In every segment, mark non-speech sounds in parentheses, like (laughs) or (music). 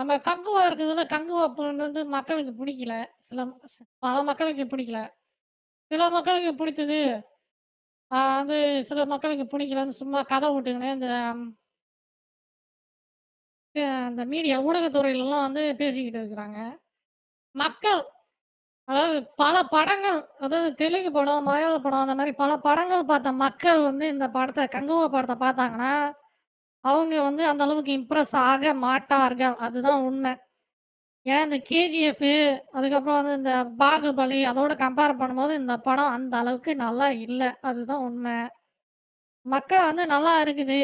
நம்ம கங்குவா இருக்குதுல்ல, கங்குவா வந்து மக்களுக்கு பிடிக்கல. சில பல மக்களுக்கு பிடிக்கல. சில மக்களுக்கு பிடித்தது. வந்து சில மக்களுக்கு பிடிக்கலன்னு சும்மா கதை விட்டுக்கின்னு இந்த அந்த மீடியா ஊடகத்துறையிலலாம் வந்து பேசிக்கிட்டு இருக்கிறாங்க. மக்கள் அதாவது பல படங்கள் அதாவது தெலுங்கு படம், மலையாள படம் அந்த மாதிரி பல படங்கள் பார்த்த மக்கள் வந்து இந்த படத்தை கங்குவா படத்தை பார்த்தாங்கன்னா, அவங்க வந்து அந்த அளவுக்கு இம்ப்ரெஸ் ஆக மாட்டார்கள். அதுதான் உண்மை. ஏன் இந்த கேஜிஎஃப் அதுக்கப்புறம் வந்து இந்த பாகுபலி அதோட கம்பேர் பண்ணும்போது இந்த படம் அந்த அளவுக்கு நல்லா இல்லை அதுதான் உண்மை. மக்கள் வந்து நல்லா இருக்குது.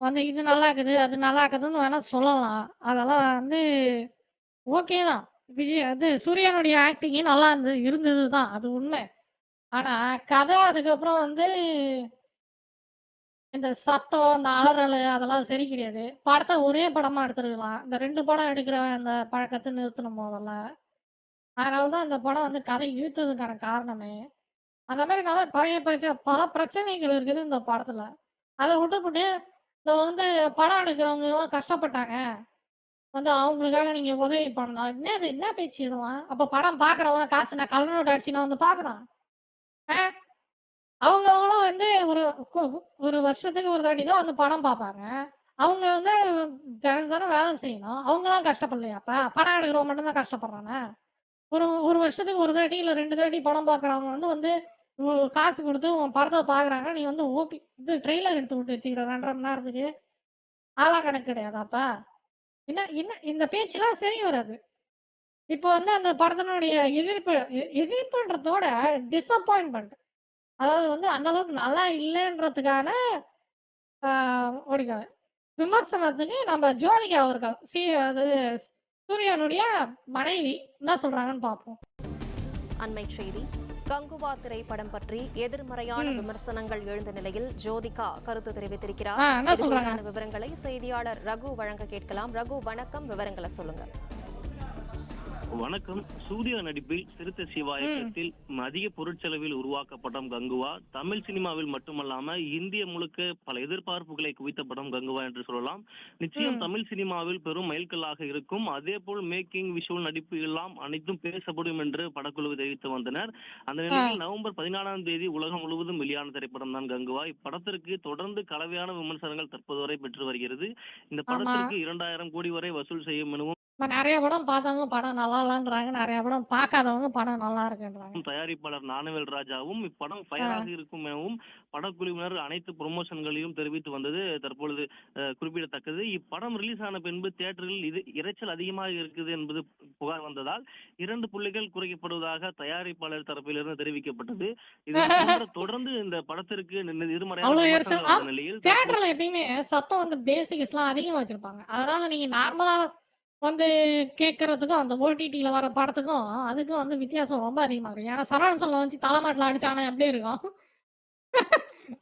வந்து இது நல்லா இருக்குது, அது நல்லா இருக்குதுன்னு வேணா சொல்லலாம். அதெல்லாம் வந்து ஓகே தான். விஜய் அது சூர்யானுடைய ஆக்டிங்கும் நல்லா இருந்து இருந்தது தான். அது உண்மை. ஆனால் கதை அதுக்கப்புறம் வந்து இந்த சத்தம், இந்த அலறலு அதெல்லாம் சரி கிடையாது. படத்த ஒரே படமா எடுத்துருக்கலாம். இந்த 2 படம் எடுக்கிற அந்த பழக்கத்த நிறுத்தணும் மொதல்ல. அதனால தான் இந்த படம் வந்து கதை இழுத்ததுக்கான காரணமே. அந்த மாரி நல்லா பழைய பிரச்ச பல பிரச்சனைகள் இருக்குது இந்த படத்துல. அத விட்டுப்புட்டு இந்த வந்து படம் எடுக்கிறவங்கலாம் கஷ்டப்பட்டாங்க. வந்து அவங்களுக்காக நீங்க உதவி பண்ணலாம். என்னது என்ன பேச்சு இதெல்லாம்? அப்ப படம் பார்க்குறவன் காசு நான் கள்ள நோட்டு நான் வந்து பார்க்குறான். ஆ அவங்க அவங்களும் வந்து ஒரு ஒரு வருஷத்துக்கு ஒரு தாட்டி தான் வந்து படம் பார்ப்பாங்க. அவங்க வந்து தினம் தினம் வேலை செய்யணும். அவங்களாம் கஷ்டப்படலையாப்பா பணம் படம் மட்டும்தான் மட்டும் ஒரு ஒரு வருஷத்துக்கு ஒரு தாட்டி இல்லை ரெண்டு தாட்டி படம் பார்க்குறவங்க வந்து வந்து காசு கொடுத்து உன் படத்தை பார்க்குறாங்க. நீ வந்து ஓபி இது ட்ரெய்லர் எடுத்து விட்டு வச்சுக்கிற 2 1/2 மணி நேரத்துக்கு. ஆளா கணக்கு கிடையாதாப்பா என்ன என்ன இந்த பேச்செல்லாம் சரி வராது. இப்போ வந்து அந்த படத்தினுடைய எதிர்ப்பு எதிர்ப்புன்றதோட டிசப்பாயின்மெண்ட் அதாவது வந்து அந்த அளவுக்கு நல்லா இல்லன்றதுக்கான ஒரு விமர்சனத்துக்கு நம்ம ஜோதிகா அவர்கள் சி அது சூர்யானுடைய மனைவி என்ன சொல்றாங்கன்னு பார்ப்போம். அண்மைச் செய்தி கங்குவா திரைப்படம் பற்றி எதிர்மறையான. விமர்சனங்கள் எழுந்த நிலையில் ஜோதிகா கருத்து தெரிவித்திருக்கிறார். விவரங்களை செய்தியாளர் ரகு வழங்க கேட்கலாம். ரகு வணக்கம். விவரங்களை சொல்லுங்க. வணக்கம். சூர்யா நடிப்பில் சிறுத்தை சிவா. இயக்கத்தில் அதிக பொருட்செலவில் உருவாக்கப்பட்ட கங்குவா. தமிழ் சினிமாவில் மட்டுமல்லாம இந்திய முழுக்க பல எதிர்பார்ப்புகளை குவித்த படம் கங்குவா என்று சொல்லலாம். நிச்சயம். தமிழ் சினிமாவில் பெரும் மைல்கல்லாக இருக்கும். அதே போல் மேக்கிங் விஷுவல் நடிப்பு எல்லாம் அனைத்தும் பேசப்படும் என்று படக்குழு தெரிவித்து வந்தனர். அந்த நிலையில் நவம்பர் பதினாலாம் தேதி உலகம் முழுவதும் வெளியான திரைப்படம் தான் கங்குவா. இப்படத்திற்கு தொடர்ந்து கலவையான விமர்சனங்கள் தற்போது வரை பெற்று வருகிறது. இந்த. படத்திற்கு இரண்டாயிரம் கோடி வரை வசூல் செய்யும் எனவும் இப்ப நெறைய படம் பார்த்தவங்க படம் நல்லா இல்லன்றாங்க. நெறைய படம் பார்க்காதவங்க படம் நல்லா இருக்குன்றாங்க. தயாரிப்பாளர் ஞானவேல் ராஜாவும் இப்படம் ஃபயராக இருக்கும் எனவும் படக்குழுவினர் அனைத்து ப்ரொமோஷன்களையும் தெரிவித்து வந்தது தற்பொழுது குறிப்பிடத்தக்கது இப்படம் ரிலீஸ் ஆன பின்பு தியேட்டரில் இது இரைச்சல் அதிகமாக இருக்குது என்பது புகார் வந்ததால் இரண்டு புள்ளிகள் குறைக்கப்படுவதாக தயாரிப்பாளர் தரப்பிலிருந்து தெரிவிக்கப்பட்டது இது (laughs) தொடர்ந்து இந்த படத்திற்கு எதிர்மறையான நிலையில் தற்போது தியேட்டர்ல எப்பயுமே சத்தம் வந்து பேசிக்ஸ்லாம் அதிகமா வச்சிருப்பாங்க. அதனால நீங்க நார்மலா வந்து கேட்கறதுக்கும், அந்த ஓடிடில வர படத்துக்கும், அதுக்கும் வந்து வித்தியாசம் ரொம்ப அதிகமா இருக்கு. ஏன்னா சரவண செல்வம் வச்சு தலைமாட்டுல அடிச்சானா எப்படி இருக்கும்?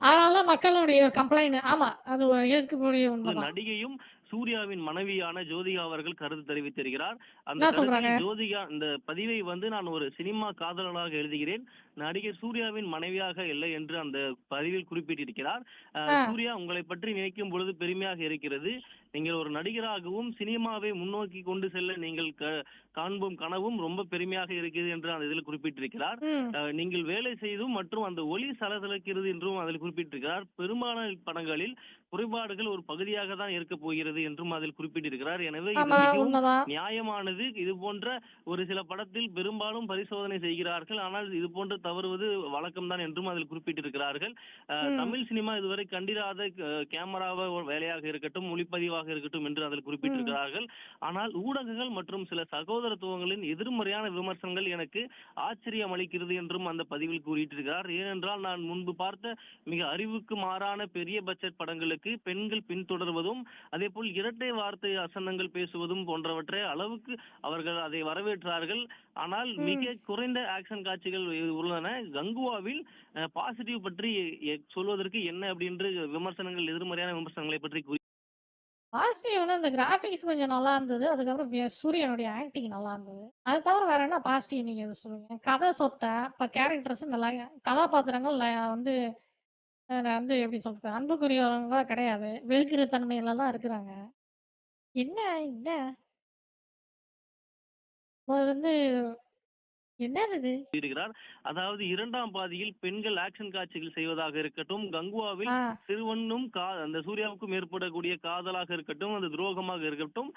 அதனால மக்களுடைய கம்ப்ளைண்ட் ஆமா. அது ஏற்கக்கூடிய. நடிகையும் சூர்யாவின் மனைவியான ஜோதிகா அவர்கள் கருத்து தெரிவித்திருக்கிறார் அந்த ஜோதிகா இந்த பதிவை வந்து நான் ஒரு சினிமா காதலனாக எழுதுகிறேன் நடிகர் சூர்யாவின் மனைவியாக இல்லை என்று அந்த பதிவில் குறிப்பிட்டிருக்கிறார். சூர்யா உங்களை பற்றி நினைக்கும் பொழுது பெருமையாக இருக்கிறது நீங்கள் ஒரு நடிகராகவும் சினிமாவை முன்னோக்கி கொண்டு செல்ல நீங்கள் காண்பும் கனவும் ரொம்ப பெருமையாக இருக்கிறது என்று அந்த இதில் குறிப்பிட்டிருக்கிறார். நீங்கள் வேலை செய்தும் மற்றும் அந்த ஒளி சலசலக்கிறது என்றும் அதில் குறிப்பிட்டிருக்கிறார். பெரும்பாலான படங்களில் குறைபாடுகள் ஒரு பகுதியாக தான் இருக்க போகிறது என்றும் அதில் குறிப்பிட்டிருக்கிறார். எனவே. நியாயமானது. இது போன்ற ஒரு சில படத்தில் பெரும்பாலும் பரிசோதனை செய்கிறார்கள். ஆனால் இது போன்று தவறுவது வழக்கம்தான் என்றும் அதில் குறிப்பிட்டிருக்கிறார்கள். தமிழ் சினிமா இதுவரை கண்டிராத கேமராவ வேலையாக இருக்கட்டும் ஒளிப்பதிவாக இருக்கட்டும் என்று அதில் குறிப்பிட்டிருக்கிறார்கள். ஆனால் ஊடகங்கள் மற்றும் சில சகோதரத்துவங்களின் எதிர்மறையான விமர்சனங்கள் எனக்கு ஆச்சரியம் அளிக்கிறது என்றும் அந்த பதிவில் கூறியிருக்கிறார். ஏனென்றால் நான் முன்பு பார்த்த மிக அறிவுக்கு மாறான பெரிய பட்ஜெட் படங்களுக்கு பெண்கள் பின்தொடர்வதும் அதே போல் இரட்டை வார்த்தை அசன்னங்கள் பேசுவதும் போன்றவற்றை அளவுக்கு அவர்கள் அதை வரவேற்றார்கள். ஆனால். மிக குறைந்த ஆக்ஷன் காட்சிகள் உள்ளன. கங்குவாவில் பாசிட்டிவ் பற்றி சொல்வதற்கு என்ன அப்படின்று விமர்சனங்கள் எதிர்மறையான விமர்சனங்களை பற்றி பாசிட்டிவ் வந்து அந்த கிராஃபிக்ஸ் கொஞ்சம் நல்லா இருந்தது. அதுக்கப்புறம் வி சூர்யானுடைய ஆக்டிங் நல்லா இருந்தது. அது தவிர வேற என்ன பாசிட்டிவ் நீங்க எது சொல்லுவீங்க? கதை சொத்த, இப்ப கேரக்டர்ஸ் நல்லா கதாபாத்திரங்கள் வந்து நான் வந்து எப்படி சொல்றது? அன்புக்குரியவங்களா கிடையாது. வெறுக்கிற தன்மையில தான் இருக்கிறாங்க. என்ன என்ன? அது வந்து என்னது? இருக்கிறார். அதாவது 2ஆம் பாதியில் பெண்கள் ஆக்ஷன் காட்சிகள் செய்வதாக இருக்கட்டும், கங்குவாவில். சிறுவனும் அந்த சூர்யாவுக்கும் ஏற்படக்கூடிய காதலாக இருக்கட்டும், அது துரோகமாக இருக்கட்டும்,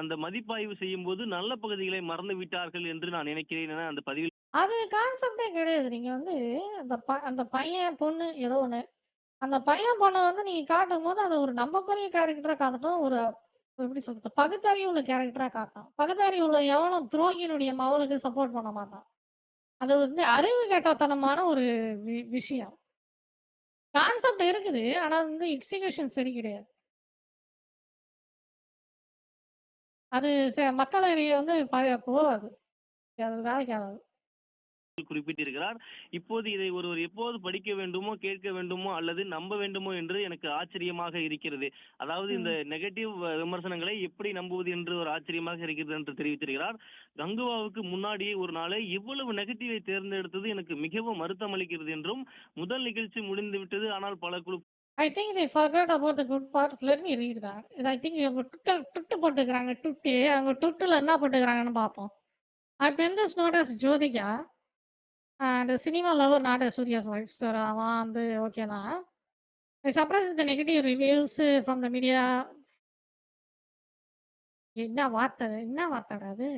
அந்த மதிப்பாய்வு செய்யும்போது நல்ல பகுதிகளை மறந்து விட்டார்கள் என்று நான் நினைக்கிறேன் என அந்த பதிவில் அது கான்செப்ட்டே கிடையாது. நீங்க வந்து அந்த அந்த பையன், பொண்ணு ஏதோ ஒண்ணு. அந்த பையன், பொண்ண வந்து நீங்க காட்டும்போது அது ஒரு நம்பக்கூடிய கேரக்டரா காட்டணும். ஒரு எப்படி சொல்றது? பகுத்தறிவு உள்ள கேரக்டரா காட்டான் பகுத்தறி உள்ள எவனும் துரோகியினுடைய மவளுக்கு சப்போர்ட் பண்ண மாட்டான். அது வந்து அறிவு கேட்டத்தனமான ஒரு வி விஷயம். கான்செப்ட் இருக்குது. ஆனா வந்து எக்ஸிகியூஷன் சரி கிடையாது. அது ச மக்களிடையே வந்து போகாது. அது வேலைக்கு ஆகாது. குறிப்பிட்டிருக்கிறார். இப்போது இதை ஒருவர் எப்போது படிக்க வேண்டுமோ, கேட்க வேண்டுமோ அல்லது நம்ப வேண்டுமோ என்று எனக்கு ஆச்சரியமாக இருக்கிறது. அதாவது இந்த. நெகட்டிவ் விமர்சனங்களை எப்படி நம்புவது என்று ஒரு ஆச்சரியமாக இருக்கிறது என்று தெரிவித்திருக்கிறார். கங்குவாவுக்கு முன்னாடியே ஒரு நாளை இவ்வளவு நெகட்டிவை தேர்ந்தெடுத்தது எனக்கு மிகவும் வருத்தம் அளிக்கிறது என்றும், முதல் நிகழ்ச்சி முடிந்துவிட்டது. ஆனால் பல குழு I think they forgot about the good parts. Let me read that. I think இவங்க டுட்டு டுட்டு போட்டுக்கிறாங்க. டுட்டு. அவங்க டுட்டுல என்ன போட்டுக்கிறாங்கன்னு பார்ப்போம். I pen this note as Jyotika அந்த cinema lover not Suriya's wife sir. அவன் வந்து ஓகே தான். சப்ரைஸ் இந்த negative reviews from the media. என்ன வார்த்தை என்ன வார்த்தை அது?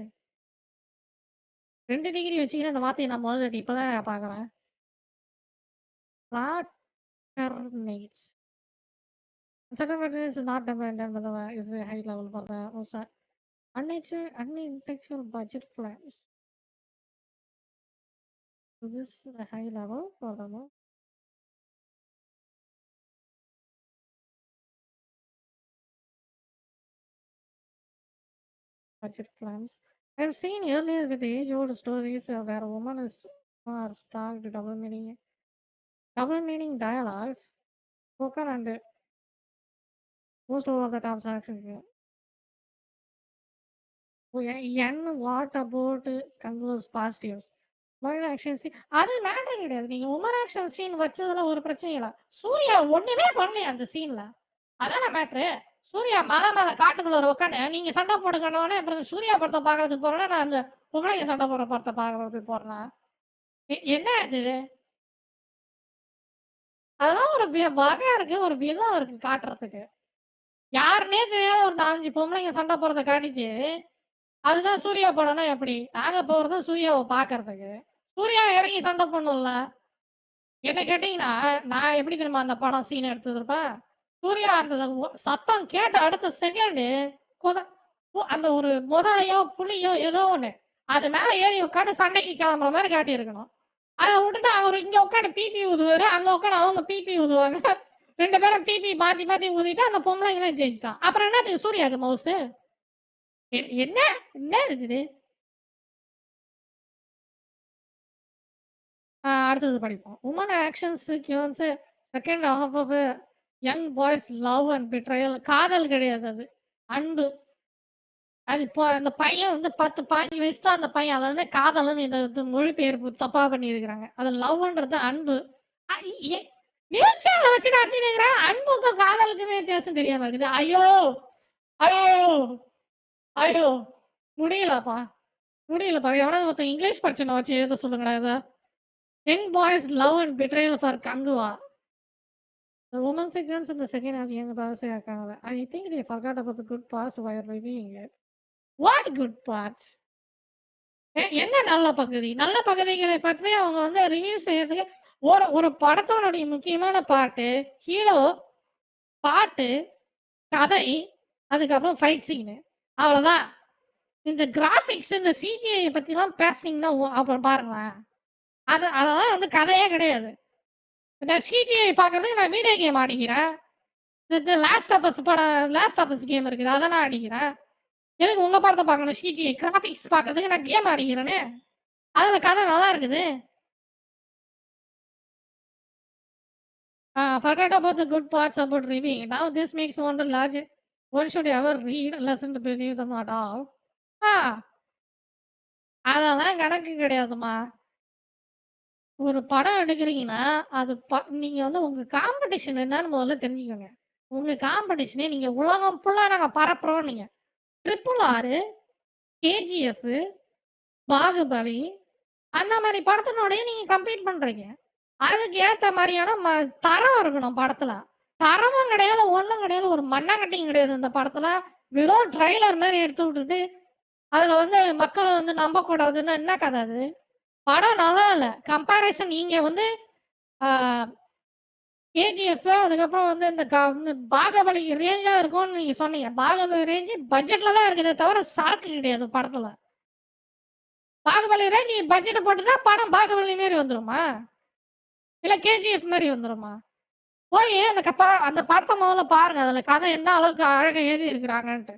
ரெண்டு டிகிரி வச்சுக்கிட்டு அந்த வார்த்தையை நான் மொத இப்ப தான் பாக்குறேன். Fraternities. Certificate is not dependent by the way, is a high level for the most unintentional budget. This high level problem. Budget plans. I've seen earlier with age-old stories uh, where women is are stuck to double meaning, double meaning dialogues, spoken and most over the top action. Oh, yeah, and what about uh, converse past years? Woman action scene அது matter கிடையாது. நீங்க woman action scene வச்சதுல ஒரு பிரச்சனை இல்ல. சூர்யா ஒண்ணுமே பண்ணலையே அந்த சீன்ல. அதான மேட்ரு. சூர்யா மலை மேல காட்டுக்குள்ள உட்காந்து நீங்க சண்டை போட்டுக்கணும்னே அப்புறம் சூர்யா படத்தை பாக்குறதுக்கு போறேன் நான் அந்த பொம்பளைங்க சண்டை போடுற படத்தை பாக்குறதுக்கு போறேன். என்ன இது? அதெல்லாம் ஒரு வி வகை இருக்கு. ஒரு விதம் இருக்கு காட்டுறதுக்கு. யாருன்னே தெரியாத ஒரு 4, 5 பொம்பளைங்க சண்டை போடுறத காட்டிட்டு, அதுதான் சூர்யா படம்னா எப்படி? நாங்க போறது சூர்யாவை பார்க்கறதுக்கு. சூர்யா இறங்கி சண்டை பண்ணல என்ன கேட்டீங்கன்னா, நான் எப்படி தெரியுமா அந்த படம் சீன் எடுத்திருப்பேன்? சூர்யா அந்த சத்தம் கேட்ட அடுத்த செகண்டு குத அந்த ஒரு முதலையோ, புலியோ ஏதோ ஒண்ணு. அது மேல ஏறி உட்காந்து சண்டைக்கு கிளம்புற மாதிரி காட்டியிருக்கணும். அதை விட்டுட்டு அவர் இங்க உட்காந்து பிபி ஊதுவாரு. அங்க உட்காந்து அவங்க பிபி ஊதுவாங்க. ரெண்டு பேரும் பிபி மாத்தி மாத்தி ஊதிட்டு அந்த பொம்பளைங்களே ஜெயிச்சான் அப்புறம் என்னது சூர்யாக்கு மவுசு? எ என்ன? என்ன இருக்குது? ஆ அடுத்தது படிப்போம். Woman action sequence second half of young boys love and betrayal காதல் கிடையாது அது. அன்பு. அது இப்போ அந்த பையன் வந்து 10, 15 வயசு தான் அந்த பையன். அத வந்து காதல்ன்னு இந்த இது மொழிபெயர்ப்பு தப்பா பண்ணியிருக்கிறாங்க. அது லவ்ன்றது அன்பு. அ எ நியூஸ் சேனல வச்சு நடத்தின்னு இருக்கிறான். அன்புக்கும் காதலுக்குமே வித்தியாசம் தெரியாம இருக்குது. ஐயோ! ஐயோ! ஐயோ! முடியலப்பா. முடியலப்பா. எவனாவது ஒருத்தன் இங்கிலீஷ் படிச்சவன வச்சு எழுத சொல்லுங்கடா இத. Young boys love and betrayal for Kanguva. The woman sequence in the second half young boys இருக்காங்க. I think they forgot about the good parts while reviewing it. What good parts? எ என்ன நல்ல பகுதி? நல்ல பகுதிகளை பற்றி அவங்க வந்து ரிவ்யூ செய்யறதுக்கு ஒரு ஒரு படத்தோடைய முக்கியமான பாட்டு ஹீரோ, பாட்டு, கதை, அதுக்கப்புறம் ஃபைட் சீனு. அவ்வளோதான். இந்த கிராஃபிக்ஸ் இந்த சிஜிஐ பற்றிலாம் பேசுனீங்கன்னா அப்புறம் பாருங்களேன். அது அதெல்லாம் வந்து கதையே கிடையாது. இந்த சிஜிஐ பார்க்கறதுக்கு நான் வீடியோ கேம் ஆடிக்கிறேன். இந்த லாஸ்ட் ஆஃபர்ஸ் படம் லாஸ்ட் ஆஃபர்ஸ் கேம் இருக்குது. அதை நான் அடிக்கிறேன் எனக்கு உங்கள் படத்தை பார்க்கணும் சிஜிஐ கிராஃபிக்ஸ் பார்க்கறதுக்கு நான் கேம் ஆடிக்கிறேனே. அதில் கதை நல்லா இருக்குது. Uh, forget about the good parts about reviewing. Now this makes one logic. One should ever read, listen to believe them at all. ஆ. அதெல்லாம் கணக்கு கிடையாதும்மா. ஒரு படம் எடுக்கிறீங்கன்னா அது ப நீங்கள் வந்து உங்கள் காம்படிஷன் என்னன்னு முதல்ல தெரிஞ்சுக்கோங்க. உங்கள் காம்படிஷனே நீங்கள் உலகம் ஃபுல்லாக நாங்கள் பரப்புறோம் நீங்கள் ட்ரிப்புள் ஆறு கேஜிஎஃப், பாகுபலி அந்த மாதிரி படத்தினோடயே நீங்கள் கம்ப்ளீட் பண்ணுறீங்க அதுக்கு ஏற்ற மாதிரியான ம தரம் இருக்கணும் படத்தில் தரமும் கிடையாது, ஒண்ணும் கிடையாது. ஒரு மண்ணாங்கட்டியும் கிடையாது இந்த படத்துல. வெறும் ட்ரைலர் மாதிரி எடுத்து விட்டுட்டு, அதுல வந்து மக்களை வந்து நம்பக்கூடாதுன்னா என்ன கதை அது? படம் நல்லா இல்லை கம்பாரிசன் நீங்க வந்து கேஜிஎஃப் அதுக்கப்புறம் வந்து இந்த க ரேஞ்சா இருக்கும்னு நீங்க சொன்னீங்க. பாகபலி ரேஞ்சு பட்ஜெட்ல தான் இருக்குதே தவிர சரக்கு கிடையாது படத்துல. பாகுபலி ரேஞ்சு பட்ஜெட் போட்டுட்டா படம் பாகுபலி மாரி வந்துருமா? இல்ல கேஜிஎஃப் மாதிரி வந்துருமா? போய் அந்த கப்ப அந்த படத்தை முதல்ல பாருங்க. அதுல கதை என்ன அளவுக்கு அழகா எழுதியிருக்கிறாங்கன்ட்டு.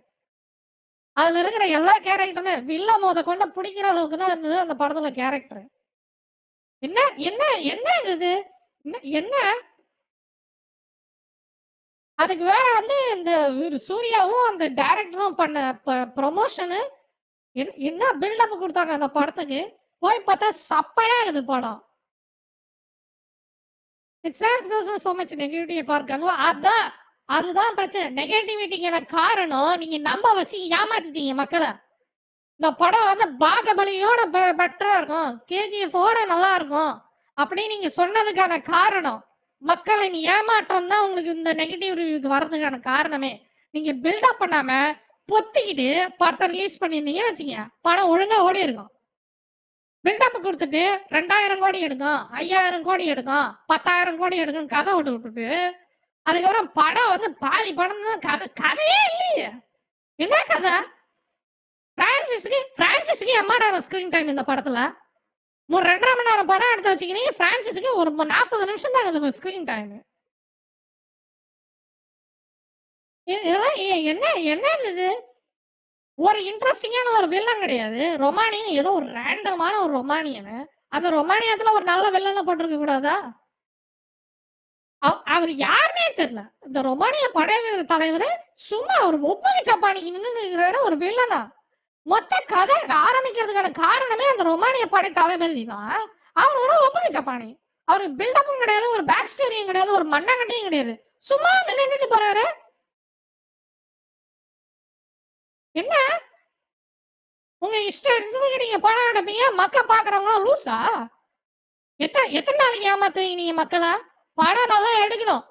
அதுல இருக்கிற எல்லா கேரக்டருமே வில்ல மோத கொண்ட பிடிக்கிற அளவுக்கு தான் இருந்தது அந்த படத்துல கேரக்டர். என்ன என்ன என்ன இது? என்ன என்ன? அதுக்கு வேற வந்து இந்த சூர்யாவும், அந்த டைரக்டரும் பண்ண ப என் என்ன பில்டப் கொடுத்தாங்க அந்த படத்துக்கு. போய் பார்த்தா சப்பையா இது படம். இட் சான்ஸ் சோ மச் நெகட்டிவிட்டிய பார்க்காங்க. அதான் அதுதான் பிரச்சனை. நெகட்டிவிட்டிங்கிற காரணம் நீங்க நம்ப வச்சு ஏமாத்திட்டீங்க மக்களை இந்த படம் வந்து பாகபலியோட பெட்டரா இருக்கும். கேஜிஎஃபோட நல்லா இருக்கும். அப்படின்னு நீங்க சொன்னதுக்கான காரணம், மக்களின் ஏமாற்றம் தான் உங்களுக்கு இந்த நெகட்டிவ் ரிவ்யூக்கு வர்றதுக்கான காரணமே. நீங்க பில்டப் பண்ணாம, பொத்திக்கிட்டு படத்தை ரிலீஸ் பண்ணியிருந்தீங்கன்னு வச்சுக்கங்க, படம் ஒழுங்கா ஓடியிருக்கும். பில்டப் கொடுத்துட்டு ரெண்டாயிரம் கோடி எடுக்கும், 5000 கோடி எடுக்கும், 10,000 கோடி எடுக்கும் கதை விட்டு விட்டுட்டு, அதுக்கப்புறம் படம் வந்து பாதி படம் தான் கதை கதையே இல்லையே! என்ன கதை? பிரான்சிஸ்க்கு பிரான்சிஸ்க்கு எம்மா நேரம் ஸ்கிரீன் டைம் இந்த படத்துல? ஒரு 2 1/2 மணி நேரம் படம் எடுத்து வச்சுக்கினீங்க பிரான்சிஸ்க்கு ஒரு 40 நிமிஷம் தான் இருக்குது ஸ்கிரீன் டைம். இதெல்லாம் என்ன என்ன இது? ஒரு இன்ட்ரெஸ்டிங்கான ஒரு வில்லன் கிடையாது. ரொமானியன் ஏதோ ஒரு ரேண்டமான ஒரு ரொமானியனு. அந்த ரொமானியத்துல ஒரு நல்ல வில்லனை போட்டிருக்க கூடாதா? அவர் யாருமே யாருன்னே தெரியல. இந்த ரொமானிய படைவீர தலைவர் சும்மா ஒரு ஒப்புக்கு சப்பானிக்கு நின்று ஒரு வில்லனா. மொத்த கதை ஆரம்பிக்கிறதுக்கான காரணமே அந்த ரொமானிய படை தலைவர் தான். அவர் ஒரு ஒப்புக்கு சப்பானி. அவருக்கு பில்டப்பும் கிடையாது, ஒரு பேக் ஸ்டோரியும் கிடையாது, ஒரு மண்ணாங்கட்டியும் கிடையாது. சும்மா வந்து நின்றுட்டு போறாரு. என்ன? உங்க இஷ்டம் இருந்து நீங்க படம் எடுப்பீங்க. மக்கள் பாக்குறவங்க லூசா? எத்தனை எத்தனை நாளைக்கு ஏமாத்துவீங்க நீங்க மக்களை படம் நல்லா எடுக்கணும்.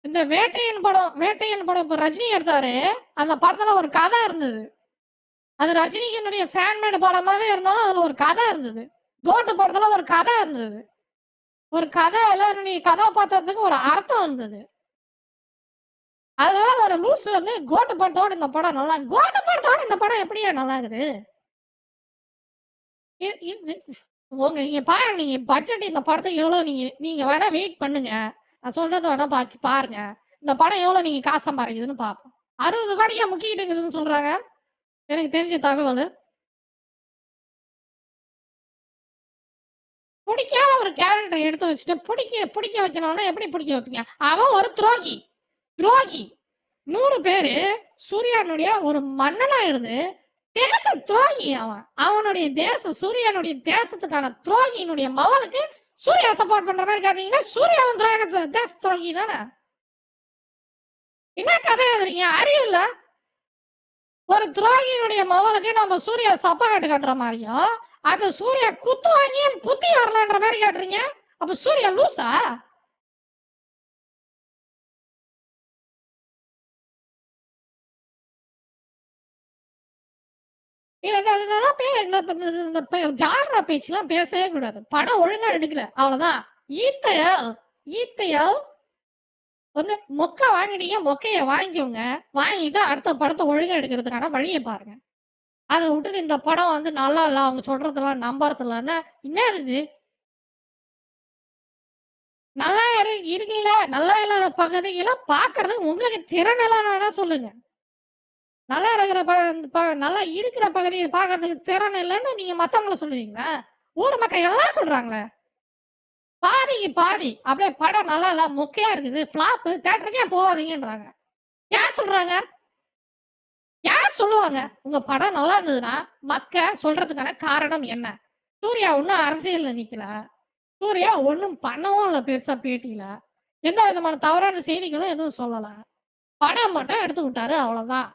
இந்த வேட்டையன் படம் வேட்டையன் படம் இப்ப ரஜினி எடுத்தாரு. அந்த படத்துல ஒரு கதை இருந்தது. அது ரஜினிக்கு என்னுடைய மேட் படமாவே இருந்தாலும் அதுல ஒரு கதை இருந்தது. கோட்டு படத்துல ஒரு கதை இருந்தது. ஒரு கதை எல்லாருடைய கதாபாத்திரத்துக்கு ஒரு அர்த்தம் இருந்தது. அதனால ஒரு லூஸ் வந்து கோட்டு படத்தோட இந்த படம் நல்லா கோட்டு படத்தோட இந்த படம் எப்படியா நல்லா இருக்குது? உங்க நீங்க பாருங்க நீங்க பட்ஜெட் இந்த படத்தை எவ்வளோ நீங்க நீங்க வேணா வெயிட் பண்ணுங்க. நான் சொல்றத வேணா பாக்கி பாருங்க. இந்த படம் எவ்வளோ நீங்க காசு சம்பாதிக்குதுன்னு பார்ப்போம். 60 கோடியா முக்கிக்கிட்டு இருக்குதுன்னு சொல்றாங்க. எனக்கு தெரிஞ்ச தகவல் பிடிக்காத ஒரு கேரக்டர் எடுத்து வச்சுட்டு, பிடிக்க பிடிக்க வைக்கணும்னா எப்படி பிடிக்க வைப்பீங்க? அவன் ஒரு துரோகி. துரோகி. நூறு பேரு சூர்யானுடைய ஒரு மன்னனா இருந்து, தேச துரோகி அவன். அவனுடைய தேசம் சூர்யானுடைய தேசத்துக்கான துரோகியினுடைய மவனுக்கு சூர்யா சப்போர்ட் பண்ற மாரி காட்டுனீங்கன்னா, சூர்யாவும் துரோகத்துல தேச துரோகி தானே! என்ன கதை எழுதுறீங்க? அறிவு ஒரு துரோகியினுடைய மவனுக்கு நம்ம சூர்யா சப்போர்ட் காட்டுற மாதிரியும் அந்த சூர்யா குத்து வாங்கியும் புத்தி வரலன்ற மாதிரி காட்டுறீங்க. அப்ப சூர்யா லூசா? இதெல்லாம் பே இந்த பேச்சுலாம் பேசவே கூடாது. படம் ஒழுங்கா எடுக்கல. அவ்வளவுதான் ஈத்தையல் ஈத்தையல் வந்து மொக்க வாங்கினீங்க மொக்கைய வாங்கிக்கோங்க. வாங்கிட்டு அடுத்த படத்தை ஒழுங்கா எடுக்கிறதுக்கான வழிய பாருங்க. அத விட்டுட்டு இந்த படம் வந்து நல்லா இல்ல, அவங்க சொல்றதெல்லாம் நம்புறதில்லன்னா, என்ன இது? நல்லா இருக்குல்ல, நல்லா இல்லாத பகுதிகளை பாக்குறதுக்கு உங்களுக்கு திறன் இல்லன்னு வேணா சொல்லுங்க. நல்லா இருக்கிற ப ப நல்லா இருக்கிற பகுதியை பார்க்கறதுக்கு திறன் இல்லைன்னு நீங்க மத்தவங்கள சொல்லுவீங்களா? ஊர் மக்கள் எல்லாம் சொல்றாங்களே! பாதிக்கு பாதி. அப்படியே படம் நல்லா இல்ல, மொக்கையா இருக்குது, ஃப்ளாப் தேட்டருக்கே போகாதீங்கன்றாங்க. யார் சொல்றாங்க? யார் சொல்லுவாங்க? உங்க படம் நல்லா இருந்ததுன்னா, மக்க சொல்றதுக்கான காரணம் என்ன? சூர்யா ஒன்றும் அரசியல்ல நிக்கல. சூர்யா ஒன்றும் பண்ணவும் இல்லை பெருசா பேட்டியில. எந்த விதமான தவறான செய்திகளும் எதுவும் சொல்லல. படம் மட்டும் எடுத்து விட்டாரு அவ்வளோதான்.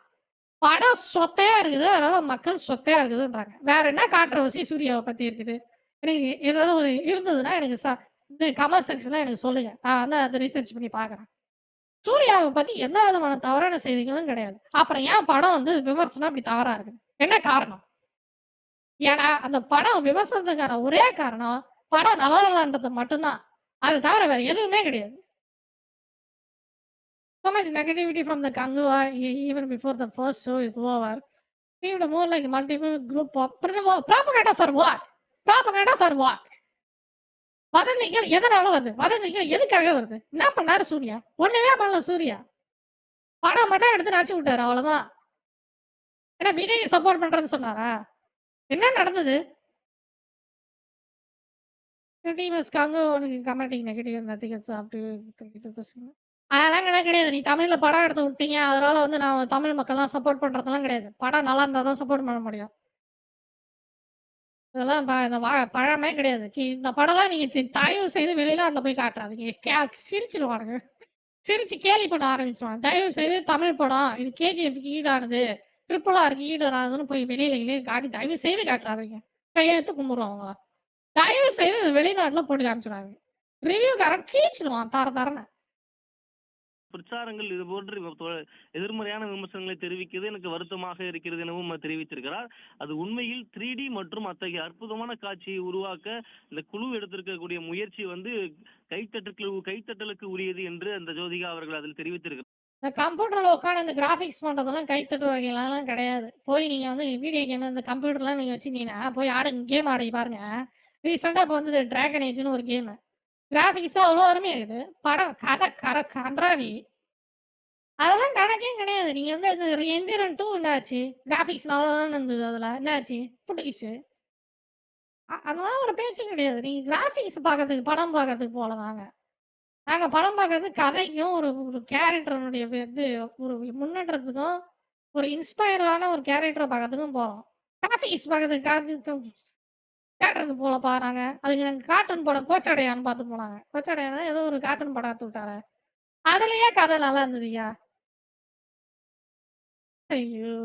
படம் சொத்தையா இருக்குது. அதனால மக்கள் சொத்தையா இருக்குதுன்றாங்க. வேற என்ன கான்ட்ரோவர்சி சூர்யாவை பத்தி இருக்குது? எனக்கு ஏதாவது ஒரு இருந்ததுன்னா எனக்கு ச இந்த கமெண்ட் செக்ஷன்ல எனக்கு சொல்லுங்க. நான் வந்து அதை ரிசர்ச் பண்ணி பார்க்குறேன். சூர்யாவை பத்தி எந்த விதமான தவறான செய்திகளும் கிடையாது. அப்புறம் ஏன் படம் வந்து விமர்சனம் இப்படி தவறா இருக்குது? என்ன காரணம்? ஏன்னா, அந்த படம் விமர்சனத்துக்கான ஒரே காரணம், படம் நல்லா இல்லன்றது மட்டும்தான் அது தவிர வேற எதுவுமே கிடையாது. So much negativity from the Kangua e even before the first show is over. Seemed more like multiple group of propaganda for what? Propaganda for what? வதந்திகள் எதனால வருது? வதந்திகள் எதுக்காக வருது? என்ன பண்ணாரு சூர்யா? ஒண்ணுமே பண்ணல சூர்யா. படம் மட்டும் எடுத்து நடிச்சு விட்டாரு அவ்வளவுதான். ஏன்னா விஜய் சப்போர்ட் பண்றேன்னு சொன்னாரா? என்ன நடந்தது? டீம் இஸ் உனக்கு கமெண்டிங் நெகட்டிவ் நத்திங் இட்ஸ் அதெல்லாம் கிடையாது கிடையாது. நீ தமிழ்ல படம் எடுத்து விட்டீங்க. அதனால வந்து நான் தமிழ் மக்கள்லாம் சப்போர்ட் பண்றதெல்லாம் கிடையாது. படம் நல்லா இருந்தா தான் சப்போர்ட் பண்ண முடியும். இதெல்லாம் ப இந்த வா பழமே கிடையாது. கி இந்த படம்லாம் நீங்க தி தயவு செய்து வெளிநாட்ல போய் காட்டுறாதீங்க. கே சிரிச்சுருவானுங்க. சிரிச்சு கேலி பண்ண ஆரம்பிச்சுருவாங்க. தயவு செய்து தமிழ் படம் இது கேஜிஎஃப்க்கு ஈடானது. ட்ரிபிள் ஆருக்கு ஈடானதுன்னு போய் வெளியில எங்கேயும் காட்டி தயவு செய்து காட்டுறாதீங்க. கையெழுத்து கும்பிடுவோம் அவங்கள. தயவு செய்து வெளிநாட்டுல போட்டு காமிச்சிடாங்க ரிவ்யூ காரன் கீச்சிடுவான் தர தரன்னு. பிரச்சாரங்கள் இது போன்று எதிர்மறையான விமர்சனங்களை தெரிவிக்கிறது எனக்கு வருத்தமாக இருக்கிறது எனவும் தெரிவித்திருக்கிறார். அது உண்மையில் 3டி மற்றும் அத்தகைய அற்புதமான காட்சியை உருவாக்க இந்த குழு எடுத்திருக்கக்கூடிய முயற்சி வந்து கைத்தட்டுக்கு கைத்தட்டலுக்கு உரியது என்று அந்த ஜோதிகா அவர்கள் அதில் தெரிவித்திருக்கிறார். இந்த கம்ப்யூட்டர்ல உட்காந்து இந்த கிராபிக்ஸ் பண்றதெல்லாம் கைத்தட்டு வகையிலலாம் கிடையாது. போய் நீங்க வந்து வீடியோ கேம் இந்த கம்ப்யூட்டர்லாம் நீங்க வச்சிருந்தீங்கன்னா, போய் ஆடு கேம் ஆடி பாருங்க. ரீசெண்டா இப்ப வந்து டிராகன் ஏஜ்னு ஒரு கேமு. கிராபிக்ஸ்லாம் அவ்வளோ அருமையாக இருக்குது. படம் கதை கர கன்றாவி. அதெல்லாம் கணக்கே கிடையாது. நீங்கள் வந்து அது எந்திரன் டூ என்னாச்சு? கிராஃபிக்ஸ் நல்லா தான் இருந்தது அதில் என்னாச்சு? பிடிக்கிச்சு அதெல்லாம் ஒரு பேச்சு கிடையாது. நீங்கள் கிராஃபிக்ஸ் பார்க்கறதுக்கு, படம் பார்க்கறதுக்கு போல தாங்க நாங்கள் படம் பார்க்கறது கதைக்கும், ஒரு ஒரு கேரக்டருடைய இது ஒரு முன்னேற்றத்துக்கும், ஒரு இன்ஸ்பயரான ஒரு கேரக்டரை பார்க்கறதுக்கும் போகிறோம் கிராஃபிக்ஸ் பார்க்கறதுக்கு தேட்டருக்கு போலப்பா நாங்க. அதுக்கு நாங்க கார்ட்டூன் படம் கோச்சடையான்னு பார்த்து போனாங்க. கோச்சடையான்னா ஏதோ ஒரு கார்ட்டூன் படம் எடுத்து விட்டாரே. அதுலயே கதை நல்லா இருந்ததுய்யா. ஐயோ!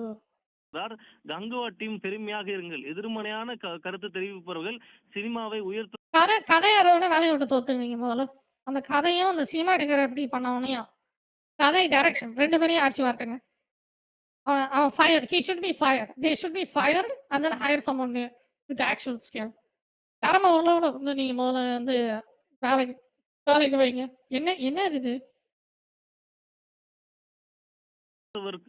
கங்குவா டீம் பெருமையாக இருங்கள். எதிர்மறையான கருத்து தெரிவிப்பவர்கள் சினிமாவை உயர்த்த கதை கதையாரோட வேலைய விட்டு தோத்துக்குவீங்க முதல்ல. அந்த கதையும், அந்த சினிமாட்டோகிராஃபி பண்ணவனையும். கதை, டைரக்ஷன் 2 பேரையும் அடிச்சு வரட்டுங்க. அவன் அவன் fire. He should be fired. They should be fired and then hire someone with actual skill. திறமை உள்ளவன வந்து நீங்க முதல்ல வந்து வேலைக்கு வேலைக்கு வைங்க. என்ன என்ன இது?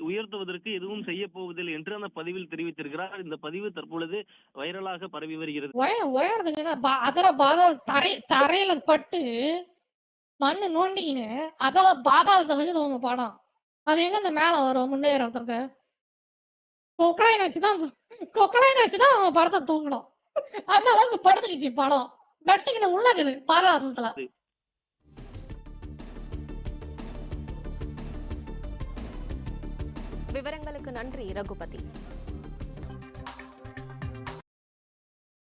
உயர்த்துவதற்கு எதுவும் செய்யப் போவதில்லை என்று அந்த பதிவில் தெரிவித்திருக்கிறார். இந்த பதிவு தற்பொழுது வைரலாக பரவி வருகிறது. உய உயர்றதுக்குன்னா ப அதல பாதாள தரை தரையில பட்டு மண்ணு நோண்டிக்கின்னு, அதல பாதாளத்துல இருக்குது உங்க படம். அது எங்கருந்து மேல வரும் முன்னேறதுக்கு? கொக்லைன் வச்சு தான் கொக்லைன் வச்சு தான் அவங்க படத்த தூக்கணும். அந்த அளவுக்கு படுத்துக்கிச்சு படம். வெட்டிக்கின்னு உள்ள இருக்குது பாதாளத்துல. விவரங்களுக்கு நன்றி ரகுபதி.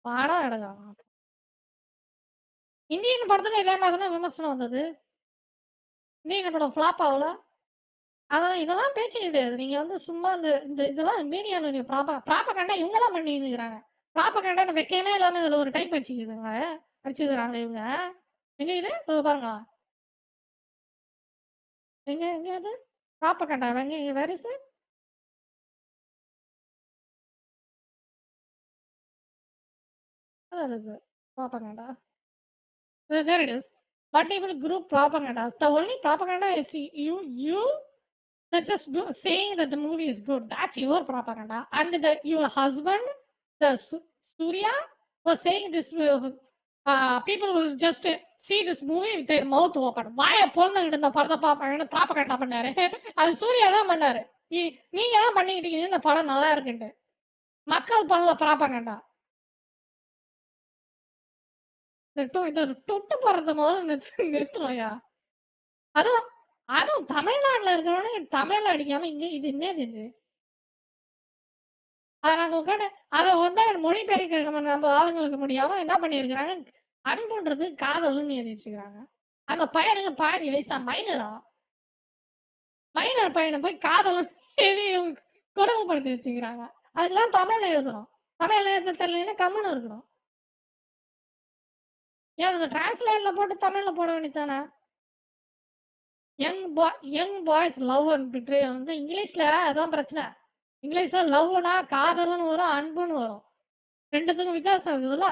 படம் எடுக்கலாம். இந்தியன் படத்துல இதே மாதிரி விமர்சனம் வந்தது. இந்தியன் படம் ஃப்ளாப் ஆகல. அதான் இதெல்லாம் பேச்சு கிடையாது. நீங்க வந்து சும்மா இந்த இந்த இதெல்லாம் மீடியால ப்ராப ப்ராபகண்டா இவங்க தான் பண்ணிட்டு இருக்கிறாங்க. ப்ராபகண்டான்னு வைக்கவே இல்லாம இதுல ஒரு டைப் அடிச்சுக்குதுங்க. அடிச்சுக்கிறாங்க இவங்க. எங்க இது? இதோ பாருங்க. எங்க எங்க அது? ப்ராபகண்டா எங்க where is it? Where is it? Propaganda. There there it is. Proper group the The only propaganda is you you Not just go, saying that the movie is good. That's your propaganda. And the your husband, the Surya, was saying this. will- Uh, people will just see this movie with their mouth open. வாய பொழந்துகிட்டு இந்த படத்தை பார்ப்பாங்கன்னு propaganda பண்ணாரு. அது சூர்யா தான் பண்ணாரு. நீங்க தான் பண்ணிக்கிட்டு இந்த படம் நல்லா இருக்குன்ட்டு. மக்கள் பண்ணல ப்ராபகண்டா. இந்த தொட்டு போறது முதல்ல நிறுத்து அதுவும் அதுவும் தமிழ்நாட்டுல இருக்கிறவனே தமிழ்ல அடிக்காம இங்க இது என்னது இது? அத நாங்க உட்காந்து அத வந்து மொழிபெயர்க்க நம்ம நம்ம ஆளுங்களுக்கு முடியாம என்ன பண்ணியிருக்கிறாங்க, அன்புன்றது காதல்னு எழுதி வச்சுக்கிறாங்க. அந்த பையனுக்கு பாதி வயசா மைனரா. மைனர் பையனை போய் காதல் எழுதி கொடுமைப்படுத்தி வச்சுக்கிறாங்க. அதுக்கெல்லாம் தமிழ்ல எழுதணும். தமிழ்ல எழுத தெரியல கம்முன்னு இருக்கணும். ஏன் அத டிரான்ஸ்லேட்ல போட்டு தமிழ்ல போட வேண்டியது தானே? Young boy young boys love and வந்து இங்கிலீஷில் அதான் பிரச்சனை. இங்கிலீஷில் லவ்னா காதல்னு வரும், அன்புன்னு வரும். ரெண்டுத்துக்கும் வித்தியாசம் இருக்குதுல்ல?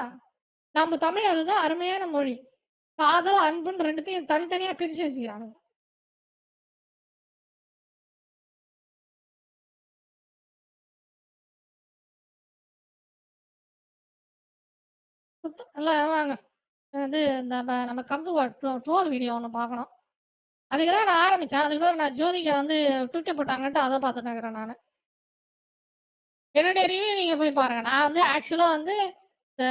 நம்ம தமிழ் அதுதான் அருமையான மொழி. காதல், அன்புன்னு ரெண்டுத்தையும் தனித்தனியாக பிரித்து வச்சுக்கிறாங்க இல்லை வாங்க. வந்து இந்த நம்ம நம்ம கம்பு ட்ரோல் வீடியோ ஒன்று பார்க்கணும். அதுக்கு தான் நான் ஆரம்பிச்சேன். அதுக்கு நான் ஜோதிகா வந்து ட்விட்டர் போட்டாங்கன்ட்டு அதை பார்த்துட்டு இருக்கிறேன் நான் என்னுடைய ரிவ்யூ நீங்க போய் பாருங்க. நான் வந்து ஆக்சுவலா வந்து இந்த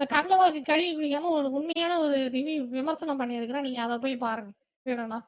கந்தவாக்கு கழிவு கங்கவாக்கு கழுவி குடிக்காம ஒரு உண்மையான ஒரு ரிவ்யூ விமர்சனம் பண்ணியிருக்கிறேன். நீங்க அதை போய் பாருங்க. வேணும்னா.